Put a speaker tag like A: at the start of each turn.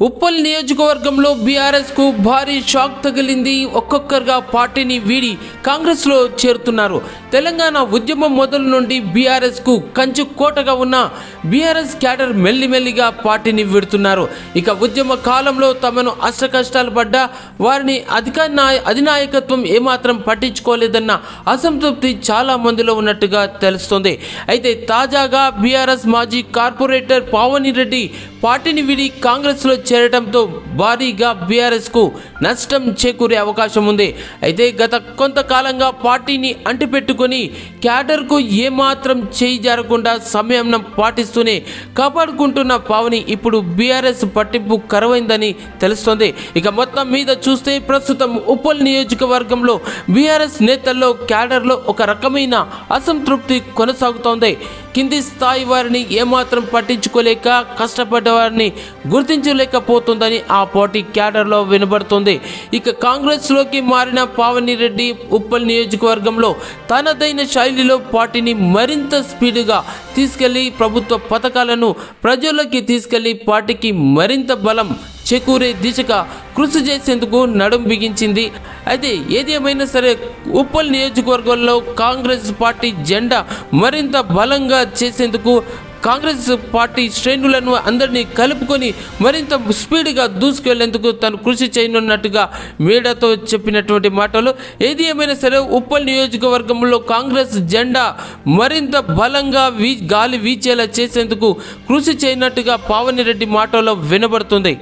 A: ఉప్పల్ నియోజకవర్గంలో బీఆర్ఎస్కు భారీ షాక్ తగిలింది ఒక్కొక్కరుగా పార్టీని వీడి కాంగ్రెస్లో చేరుతున్నారు. తెలంగాణ ఉద్యమం మొదలు నుండి బీఆర్ఎస్కు కంచు కోటగా ఉన్న బీఆర్ఎస్ క్యాడర్ మెల్లిమెల్లిగా పార్టీని వీడుతున్నారు. ఇక ఉద్యమ కాలంలో తమను అష్ట కష్టాలు పడ్డ వారిని అధిక నాయ- అధినాయకత్వం ఏమాత్రం పట్టించుకోలేదన్న అసంతృప్తి చాలా మందిలో ఉన్నట్టుగా తెలుస్తోంది. అయితే తాజాగా బీఆర్ఎస్ మాజీ కార్పొరేటర్ పావని రెడ్డి పార్టీని వీడి కాంగ్రెస్లో చేరడంతో భారీగా బీఆర్ఎస్కు నష్టం చేకూరే అవకాశం ఉంది. అయితే గత కొంతకాలంగా పార్టీని అంటిపెట్టుకొని క్యాడర్కు ఏమాత్రం చేయి జారకుండా సంయమనం పాటిస్తూనే కాపాడుకుంటున్న పావని ఇప్పుడు బీఆర్ఎస్ పట్టింపు కరువైందని తెలుస్తోంది. ఇక మొత్తం మీద చూస్తే ప్రస్తుతం ఉప్పల్ నియోజకవర్గంలో బీఆర్ఎస్ నేతల్లో క్యాడర్లో ఒక రకమైన అసంతృప్తి కొనసాగుతోంది. కింది స్థాయి వారిని ఏమాత్రం పట్టించుకోలేక కష్టపడ్డ వారిని గుర్తించలేకపోతుందని ఆ పార్టీ క్యాడర్లో వినబడుతుంది. ఇక కాంగ్రెస్లోకి మారిన పావని రెడ్డి ఉప్పల్ నియోజకవర్గంలో తనదైన శైలిలో పార్టీని మరింత స్పీడ్గా తీసుకెళ్ళి ప్రభుత్వ పథకాలను ప్రజల్లోకి తీసుకెళ్ళి పార్టీకి మరింత బలం చేకూరే దిశగా కృషి చేసేందుకు నడుం బిగించింది. అయితే ఏది ఏమైనా సరే ఉప్పల్ నియోజకవర్గంలో కాంగ్రెస్ పార్టీ జెండా మరింత బలంగా చేసేందుకు కాంగ్రెస్ పార్టీ శ్రేణులను అందరినీ కలుపుకొని మరింత స్పీడ్గా దూసుకెళ్ళేందుకు తను కృషి చేయనున్నట్టుగా మీడియాతో చెప్పినటువంటి మాటలు. ఏది ఏమైనా సరే ఉప్పల్ నియోజకవర్గంలో కాంగ్రెస్ జెండా మరింత బలంగా వీ గాలి వీచేలా చేసేందుకు కృషి చేయనట్టుగా పావని రెడ్డి మాటలో వినబడుతుంది.